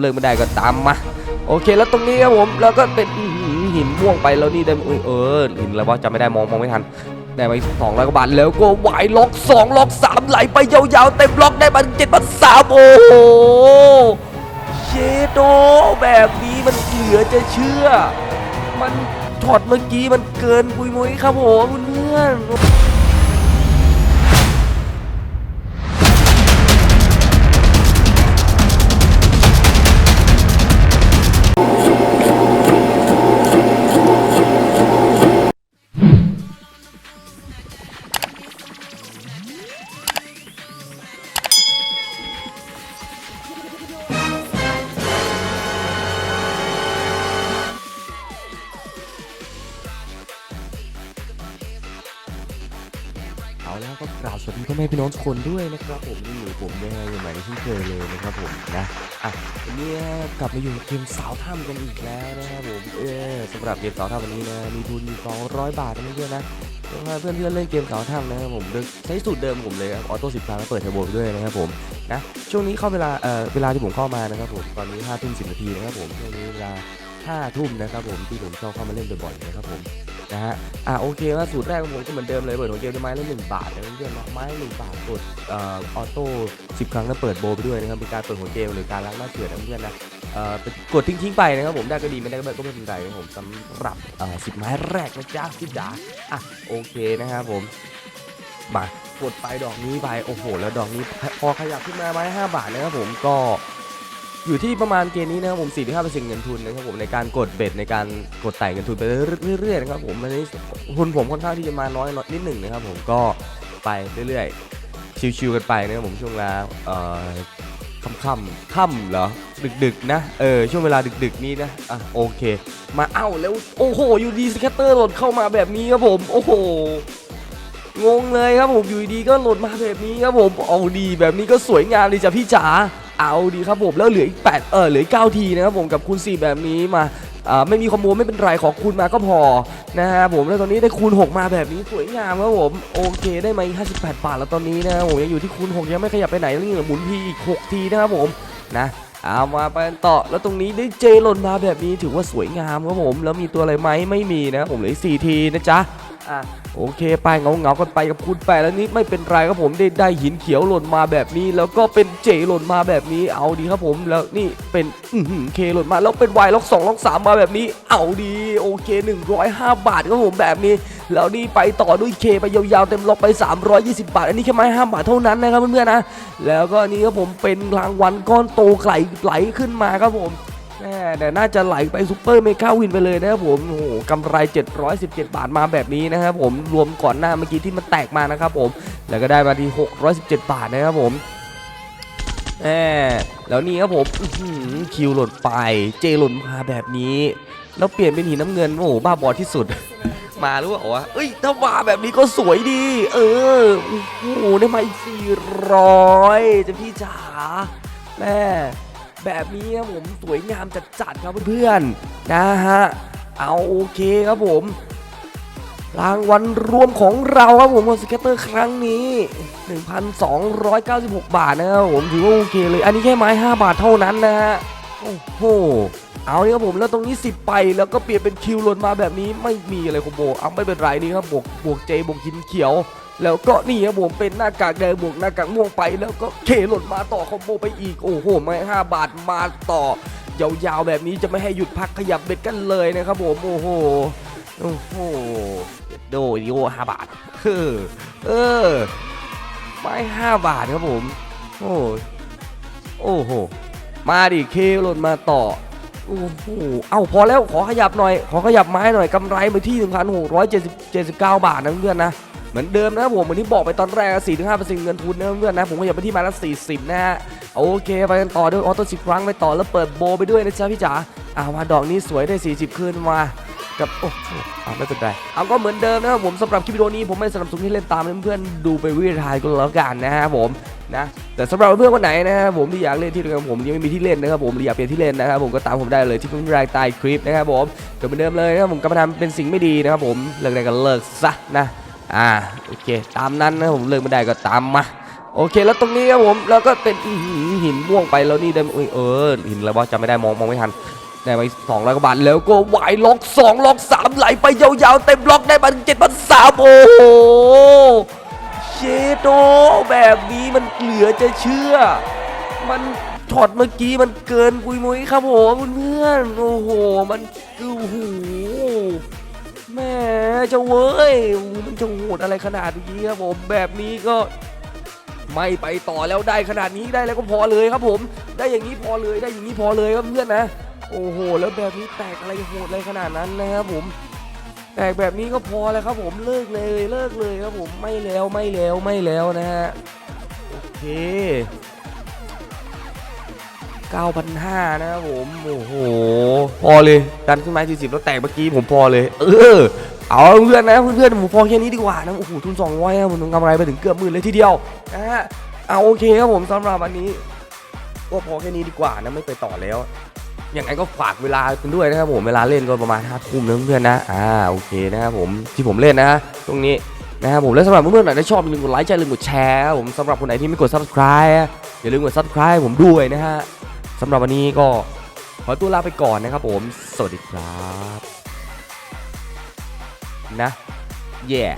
เลิกไม่ได้ก็ตามมาโอเคแล้วตรงนี้ครับผมแล้วก็เป็นหินม่วงไปแล้วนี่ได้เออหินอะไรวะจำไม่ได้มองมองไม่ทันได้ไปสองร้อยกว่าบาทแล้วก็ไหวล็อกสองล็อกสามไหลไปยาวๆเต็มล็อกได้มาเจ็ดพันสามโอ้โหเชโดแบบนี้มันเหลือจะเชื่อ มันช็อตเมื่อกี้มันเกินปุยมุยครับผมเพื่อน เอาแล้วก็กราบสวัสดีพ่อแม่พี่น้องทุกคนด้วยนะครับผมนี่อยู่ผมยังไงยังใหม่เช่เคยเลยนะครับผมนะอะวันนี้กลับมาอยู่เกมสาวถ้ำกันอีกแล้วนะครับผมเออสำหรับเกมสาวถ้ำวันนี้นะมีทุนอยู่200 บาทนะเพื่อนนะเพื่อนเพื่อนๆเล่นเกมสาวถ้ำนะครับผมใช้สูตรเดิมผมเลยครับออโต้สิบครั้งแล้วเปิดเทอร์โบด้วยนะครับผมนะช่วงนี้เข้าเวลาเอ่อเวลาที่ผมเข้ามานะครับผมตอนนี้5ทุ่ม10นาทีนะครับผมช่วงนี้เวลา5ทุ่มนะครับผมที่ผมชอบเข้ามาเล่นบ่อยๆนะครับผม นะฮะ อะโอเคว่าสูตรแรกของผมก็เหมือนเดิมเลยเปิดหัวเกมด้วยไม้ละหนึ่งบาทนะเพื่อนๆไม้หนึ่งบาทกดเอ่อออโต้สิบครั้งแล้วเปิดโบว์ไปด้วยนะครับเป็นการเปิดหัวเกมหรือการล้างหน้าเสือนะเพื่อนๆนะเอ่อกดทิ้งๆไปนะครับผมได้ก็ดีไม่ได้ก็ไม่ก็ไม่เป็นไรครับผมสำหรับเอ่อสิบไม้แรกนะจ๊ะพี่จ๋าอะโอเคนะครับผมมากดไปดอกนี้ไปโอ้โห แล้วดอกนี้พอขยับขึ้นมาไม้ห้าบาทนะครับผมก็ อยู่ที่ประมาณเกณฑ์นี้นะครับผม4-5%เปอร์เซ็นต์เงินทุนนะครับผมในการกดเบ็ดในการกดไต่เงินทุนไปเรื่อยๆนะครับผมอันนี้ทุนผมค่อนข้างที่จะมาน้อยนิดหนึ่งนะครับผมก็ไปเรื่อยๆชิวๆกันไปนะครับผมช่วงเวลาเอ่อค่ำๆค่ำเหรอดึกๆนะเออช่วงเวลาดึกๆนี้นะอะโอเค มาเอ้าแล้วโอ้โหอยู่ดีสแคตเตอร์หล่นเข้ามาแบบนี้ครับผมโอ้โหงงเลยครับผมอยู่ดีก็หล่นมาแบบนี้ครับผมเอาดีแบบนี้ก็สวยงามเลยจ้ะพี่จ๋า เอาดีครับผมแล้วเหลืออีก8เออเหลืออีก9ทีนะครับผมกับคูณ4แบบนี้มาไม่มีคอมโบไม่เป็นไรขอคูณมาก็พอนะฮะผมแล้วตอนนี้ได้คูณ 6 มาแบบนี้สวยงามครับผมโอเคได้มาอีก58 บาทแล้วตอนนี้นะผมยังอยู่ที่คูณ 6 ยังไม่ขยับไปไหนแล้วยังเหลือหมุนพีอีก 6 ทีนะครับผมนะเอามาไปกันต่อแล้วตรงนี้ได้เจหล่นมาแบบนี้ถือว่าสวยงามครับผมแล้วมีตัวอะไรไหมไม่มีนะผมเหลืออีก4ทีนะจ๊ะอะ โอเคไปเงาเงากันไปกับคุณแปดแล้วนี้ไม่เป็นไรครับผมได้ได้หินเขียวหล่นมาแบบนี้ แล้วก็เป็นเจหล่นมาแบบนี้ เอาดีครับผมแล้วนี่เป็นอื้อเคหล่นมาแล้วเป็นวายล็อกสองล็อกสามมาแบบนี้ เอาดีโอเค105 บาทครับผมแบบนี้ แล้วนี่ไปต่อด้วยเคไปยาวๆเต็มล็อกไป 320 บาท อันนี้แค่ไม้ห้าบาทเท่านั้นนะครับเพื่อนๆนะแล้วก็นี่ครับผมเป็นรางวัลก้อนโตไหลไหลขึ้นมาครับผม แม่แต่น่าจะไหลไปซูเปอร์เมกาวินไปเลยนะครับผมโอ้โหกำไร 717 บาทมาแบบนี้นะครับผมรวมก่อนหน้าเมื่อกี้ที่มันแตกมานะครับผมแล้วก็ได้มาที่617 บาทนะครับผมแหมแล้วนี่ครับผมคิวหล่นไปเจหล่นมาแบบนี้ แล้วเปลี่ยนเป็นหินน้ำเงินโอ้โหบ้าบอที่สุด มาหรือเปล่าวะเอ้ยถ้ามาแบบนี้ก็สวยดี เออโอ้โหได้มาอีก400จะพี่จ๋าแม่ แบบนี้ครับผมสวยงามจัดๆครับเพื่อนๆนะฮะเอาโอเคครับผม รางวัลรวมของเราครับผมของสเก็ตเตอร์ครั้งนี้ 1,296 บาทนะครับผมถือว่าโอเคเลย อันนี้แค่ไม้ 5 บาทเท่านั้นนะฮะโอ้โหเอาเนี่ยครับผมแล้วตรงนี้ 10 ไปแล้วก็เปลี่ยนเป็นคิวหล่นมาแบบนี้ไม่มีอะไรคอมโบเอาไม่เป็นไรนี่ครับบวกบวกเจบวกหินเขียว แล้วก็นี่ครับผมเป็นหน้ากากแดงบวกหน้ากากม่วงไป แล้วก็เคหล่นมาต่อคอมโบไปอีกโอ้โหไม่ห้าบาทมาต่อยาวๆแบบนี้จะไม่ให้หยุดพักขยับเบ็ดกันเลยนะครับผมโอ้โหโอ้โหโดดิโอห้าบาทเออเออไม่ห้าบาทครับผมโอ้โอ้โหมาดิเคหล่นมาต่อโอ้โห เอ้าพอแล้วขอขยับหน่อย ขอขยับไม้หน่อยกำไรไปที่ 1,679 บาทนะเพื่อนนะ เหมือนเดิมนะครับผมเหมือนที่บอกไปตอนแรก4-5%เปอร์เซ็นต์เงินทุนนะเพื่อนนะผมขยับไปที่มาละ40นะฮะโอเคไปกันต่อด้วยออโต้สิบครั้งไปต่อแล้วเปิดโบไปด้วยนะจ๊ะพี่จ๋าอ่ามาดอกนี้สวยได้40คืนมากับโอ้เอาไม่เป็นไรเอาก็เหมือนเดิมนะครับผมสำหรับคลิปวิดีโอนี้ผมไม่สนับสนุนให้เล่นตามเพื่อนๆดูไปวิทายก็แล้วกันนะครับผมนะแต่สำหรับเพื่อนคนไหนนะครับผมที่อยากเล่นที่เดียวกับผมยังไม่มีที่เล่นนะครับผมหรืออยากเปลี่ยนที่เล่นนะครับผมก็ตามผมได้เลยที่เพิ่งรายใต้คลิปนะครับผมก็เหมือนเดิมเลยนะครับผมกำลังทำเป็นสิ่งไม่ดีนะครับผมเลิกได้ก็เลิกซะนะ อ่าโอเค ตามนั้นนะผมเลิกไม่ได้ก็ตามมาโอเคแล้วตรงนี้ครับผมแล้วก็เป็นหินม่วงไปแล้วนี่ได้อุ๊ยเออหินอะไรวะจำไม่ได้มองมองไม่ทันได้ไปสองร้อยกว่าบาทแล้วก็วายล็อกสองล็อกสามไหลไปยาวๆเต็มล็อกได้มาเจ็ดพันสามโอ้โหเชโดแบบนี้มันเหลือจะเชื่อ มันช็อตเมื่อกี้มันเกินปุยมุ้ยครับผมเพื่อนโอ้โหมันโอ้โห แม่เจะเว้ยมันจะโหดอะไรขนาดนี้ครับผมแบบนี้ก็ไม่ไปต่อแล้วได้ขนาดนี้ได้แล้วก็พอเลยครับผม ได้อย่างนี้พอเลยได้อย่างนี้พอเลยครับเพื่อนนะ โอ้โห แล้วแบบนี้แตกอะไรโหดอะไรขนาดนั้นนะครับผมแตกแบบนี้ก็พอแล้วครับผมเลิกเลยเลิกเลยครับผมไม่แล้วไม่แล้วไม่แล้วนะฮะโอเค 9,500นะครับผม โอ้โห พอเลย ดันขึ้นมา40 แล้วแตกเมื่อกี้ผมพอเลย เออ เอาเพื่อนนะเพื่อนๆผมพอแค่นี้ดีกว่านะ โอ้โห ทุน200ครับผมทำกำไรไปถึงเกือบหมื่นเลยทีเดียวนะฮะเอาโอเคครับผมสำหรับวันนี้ ก็พอแค่นี้ดีกว่านะ ไม่ไปต่อแล้วอยังไงก็ฝากเวลากันด้วยนะครับผมเวลาเล่นก็ประมาณห้าทุ่มนะเพื่อนนะอ่าโอเคนะครับผมที่ผมเล่นนะตรงนี้นะครับผมและสำหรับเพื่อนๆไหนที่ชอบอย่าลืมกดไลค์อย่าลืมกดแชร์ผมสำหรับคนไหนที่ไม่กด subscribe อย่าลืมกด subscribe ผมด้วยนะฮะ สำหรับวันนี้ก็ขอตัวลาไปก่อนนะครับผม สวัสดีครับ นะ yeah